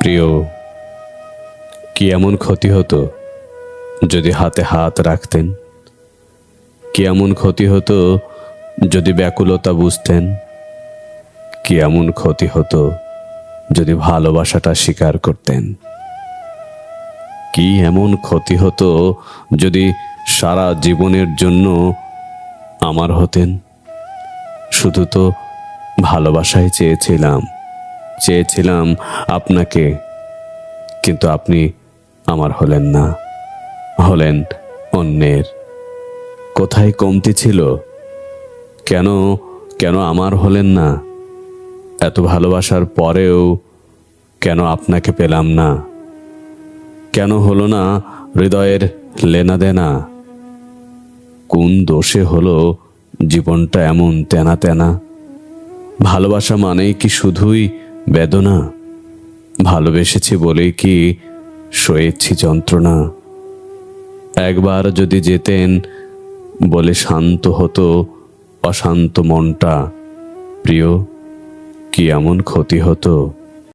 প্রিয়, কি এমন ক্ষতি হতো যদি হাতে হাত রাখতেন? কি এমন ক্ষতি হতো যদি ব্যাকুলতা বুঝতেন? কি এমন ক্ষতি হতো যদি ভালোবাসাটা স্বীকার করতেন? কি এমন ক্ষতি হতো যদি সারা জীবনের জন্য আমার হতেন? শুধু তো ভালোবাসাই চেয়েছিলাম। চেয়েছিলাম আপনাকে, কিন্তু আপনি আমার হলেন না, হলেন অন্যের। কোথায় কমতি ছিল? কেন কেন আমার হলেন না? এত ভালোবাসার পরেও কেন আপনাকে পেলাম না? কেন হলো না হৃদয়ের লেনা দেনা? কোন দোষে হলো জীবনটা এমন তেনা তেনা? ভালোবাসা মানেই কি শুধুই বেদনা? ভালোবেসেছি বলেই কি সয়েছি যন্ত্রণা? একবার যদি যেতেন বলে শান্ত হতো অশান্ত মনটা। প্রিয়, কি এমন ক্ষতি হতো?